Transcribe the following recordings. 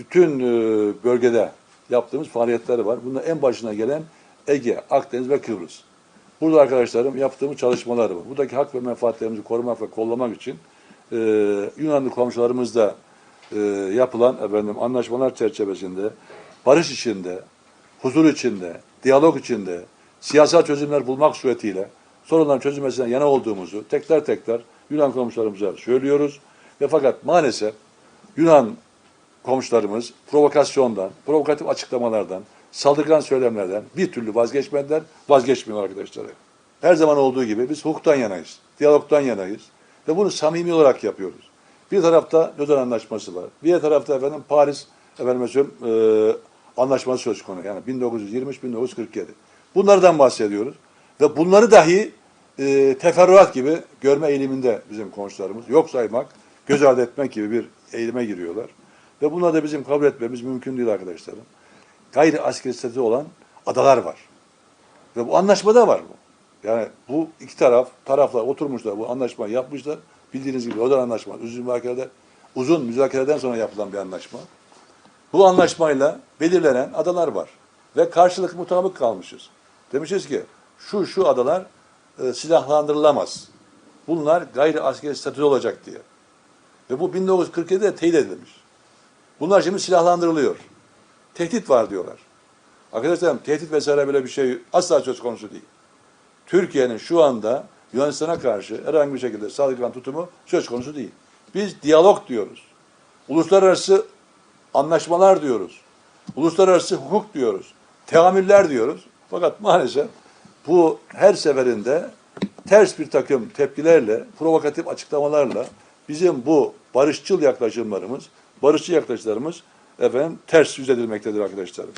bütün e, bölgede yaptığımız faaliyetler var. Bunun en başına gelen Ege, Akdeniz ve Kıbrıs. Burada arkadaşlarım yaptığımız çalışmalar var. Buradaki hak ve menfaatlerimizi korumak ve kollamak için e, Yunanlı komşularımızla e, yapılan efendim anlaşmalar çerçevesinde barış içinde, huzur içinde, diyalog içinde, siyasal çözümler bulmak suretiyle sorunların çözülmesine yana olduğumuzu tekrar tekrar Yunan komşularımıza söylüyoruz. Ve fakat maalesef Yunan komşularımız provokasyondan, provokatif açıklamalardan, saldırgan söylemlerden bir türlü vazgeçmediler, vazgeçmiyor arkadaşlar. Her zaman olduğu gibi biz hukuktan yanayız, diyalogtan yanayız ve bunu samimi olarak yapıyoruz. Bir tarafta Lozan Anlaşması var, diğer tarafta efendim Paris efendim söyleyeyim, e, anlaşması söz konusu yani 1923-1947. Bunlardan bahsediyoruz ve bunları dahi e, teferruat gibi görme eğiliminde bizim komşularımız. Yok saymak, göz ardı etmek gibi bir eğilime giriyorlar. Ve bunları da bizim kabul etmemiz mümkün değil arkadaşlarım. Gayri askeri statü olan adalar var. Ve bu anlaşmada var bu. Yani bu iki taraf, taraflar oturmuşlar, bu anlaşmayı yapmışlar. Bildiğiniz gibi o da anlaşma. Uzun müzakerede, uzun müzakereden sonra yapılan bir anlaşma. Bu anlaşmayla belirlenen adalar var. Ve karşılık mutabık kalmışız. Demişiz ki şu şu adalar e, silahlandırılamaz. Bunlar gayri askeri statü olacak diye. Ve bu 1947'de teyit edilmiş. Bunlar şimdi silahlandırılıyor. Tehdit var diyorlar. Arkadaşlarım tehdit vesaire böyle bir şey asla söz konusu değil. Türkiye'nin şu anda Yunanistan'a karşı herhangi bir şekilde saldırgan tutumu söz konusu değil. Biz diyalog diyoruz. Uluslararası anlaşmalar diyoruz. Uluslararası hukuk diyoruz. Teamüller diyoruz. Fakat maalesef bu her seferinde ters bir takım tepkilerle, provokatif açıklamalarla bizim bu barışçıl yaklaşımlarımız, barışçı yaklaşımlarımız efendim ters yüz edilmektedir arkadaşlarım.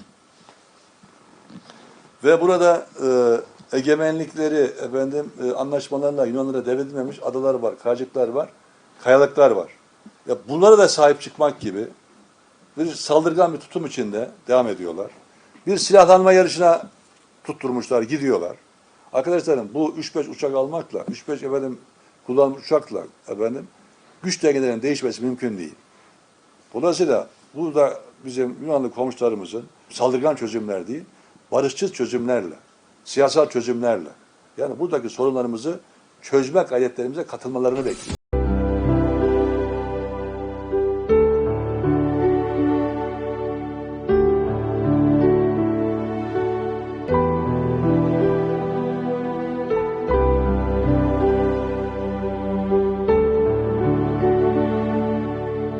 Ve burada e, egemenlikleri efendim e, anlaşmalarla Yunanlara devredilmemiş adalar var, kayacıklar var, kayalıklar var. Ya bunlara da sahip çıkmak gibi bir saldırgan bir tutum içinde devam ediyorlar. Bir silahlanma yarışına tutturmuşlar, gidiyorlar. Arkadaşlarım bu 3-5 uçak almakla, 3-5 efendim kullanılmış uçakla efendim güç dengelerinin değişmesi mümkün değil. Dolayısıyla burada bizim Yunanlı komşularımızın saldırgan çözümler değil, barışçıl çözümlerle, siyasal çözümlerle yani buradaki sorunlarımızı çözme gayretlerimize katılmalarını bekliyoruz.